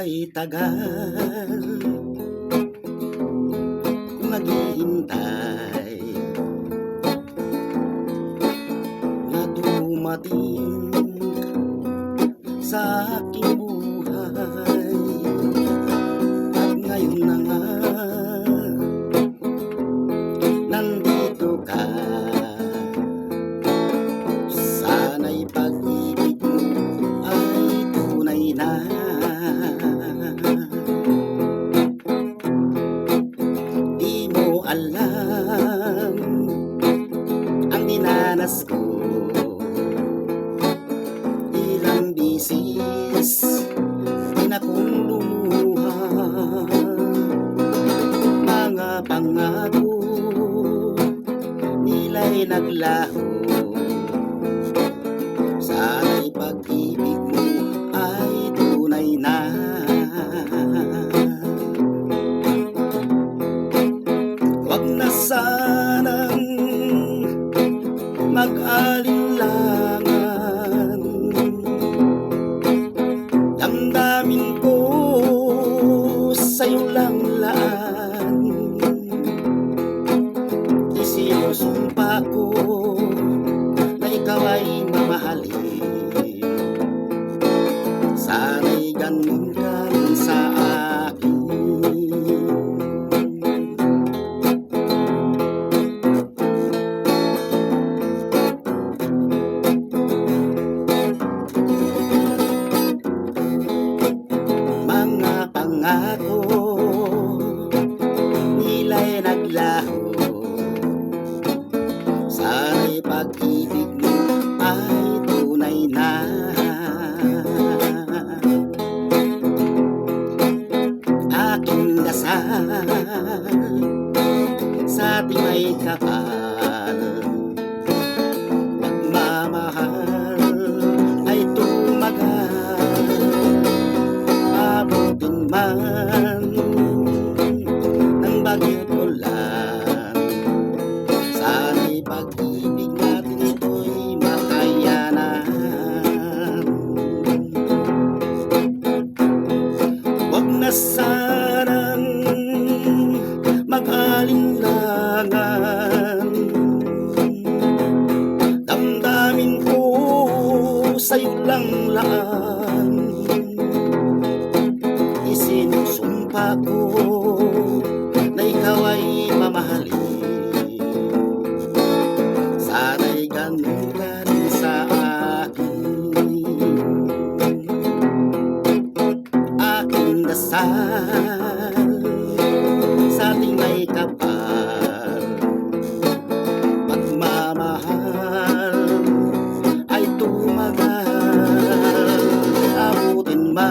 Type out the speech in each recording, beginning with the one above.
ay tagal. Naghihintay Na dumating sa aking alam ang dinanas ko. Ilang bisis din akong lumuha. Mga pangako nila'y naglaho. Sana'y pag-ibig mo ay tunay na nila'y naglaho. Sana'y pag-ibig mo ay tunay na. Aking dasal sa ating may kapal mag-alinlangan Damdamin ko sa'yo lang laan Isinusumpa ko na ikaw ay mamahalin. Sana'y ganun ka rin sa akin. Aking dasal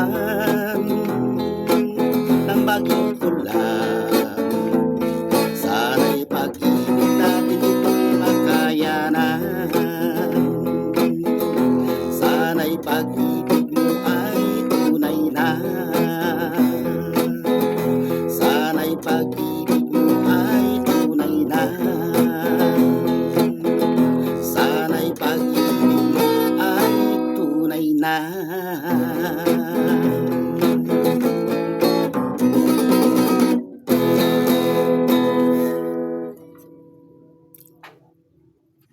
love.